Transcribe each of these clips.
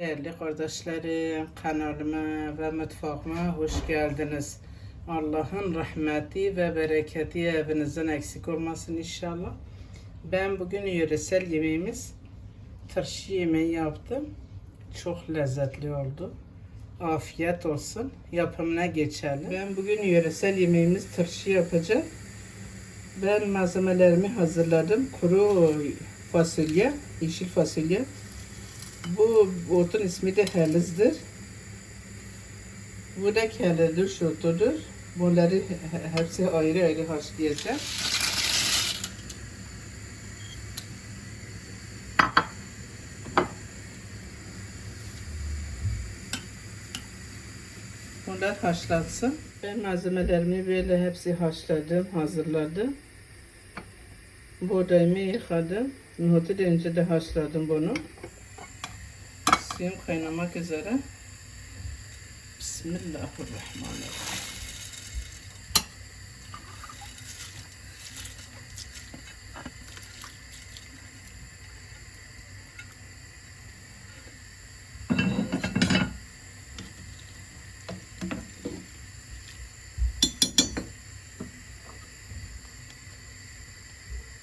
Değerli kardeşlerim, kanalıma ve mutfağıma hoş geldiniz. Allah'ın rahmeti ve bereketi evinizden eksik olmasın inşallah. Ben bugün yöresel yemeğimiz tırşı yemeği yaptım. Çok lezzetli oldu. Afiyet olsun. Yapımına geçelim. Ben bugün yöresel yemeğimiz tırşı yapacağım. Ben malzemelerimi hazırladım. Kuru fasulye, yeşil fasulye. Bu otun ismi de helizdir. Bu da kelledir, otudur. Bunları he- hepsi ayrı ayrı haşlayacağım. Bunlar haşlansın. Ben malzemelerimi böyle hepsi haşladım, hazırladım. Buğdayımı yıkadım. Nohutu da önce de haşladım bunu. الكالسيوم كاينة ماك بسم الله الرحمن الرحيم.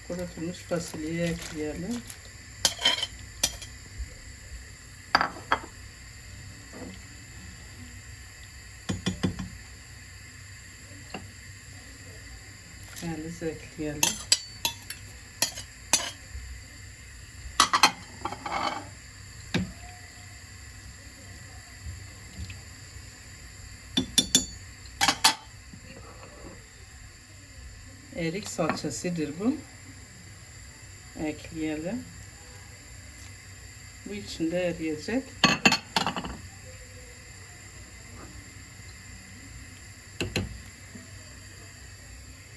كرة النصف فاصليه كيالها Kendisi ekleyelim. Erik salçasıdır bu. Ekleyelim. Bu içinde eriyecek.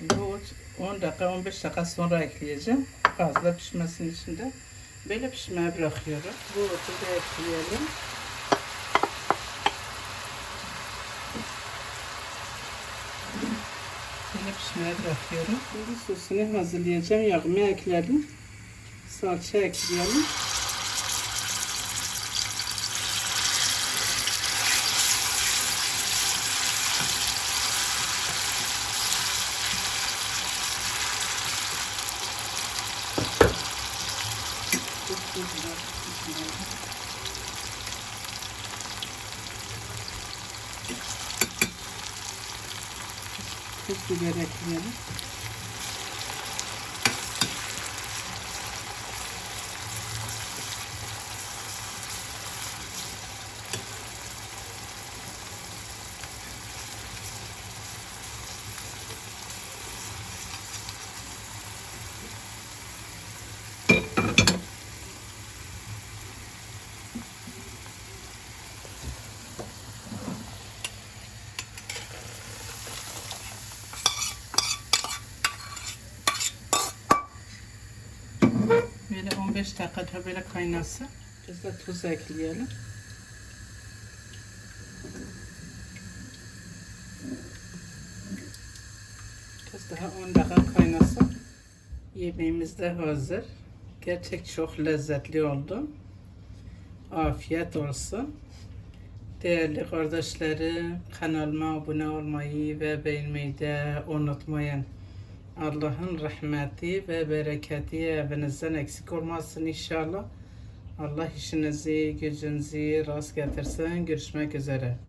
Bu 10 dakika 15 dakika sonra ekleyeceğim. Fazla pişmesin içinde. Böyle pişmeye bırakıyorum. Bu otu da ekleyelim. Böyle pişmeye bırakıyorum. Şimdi sosunu hazırlayacağım. Yağımı ekledim. Salça ekleyelim. Güzel. Tuz biber ekleyelim. Böyle 15 dakika da böyle kaynasın. Biz de tuz ekleyelim. Biraz daha 10 dakika kaynasın. Yemeğimiz de hazır. Gerçek çok lezzetli oldu. Afiyet olsun. Değerli kardeşlerim, kanalıma abone olmayı ve beğenmeyi de unutmayın. Allah'ın rahmeti ve bereketi evinizden eksik olmasın inşallah. Allah işinizi, gücünüzü rast getirsin. Görüşmek üzere.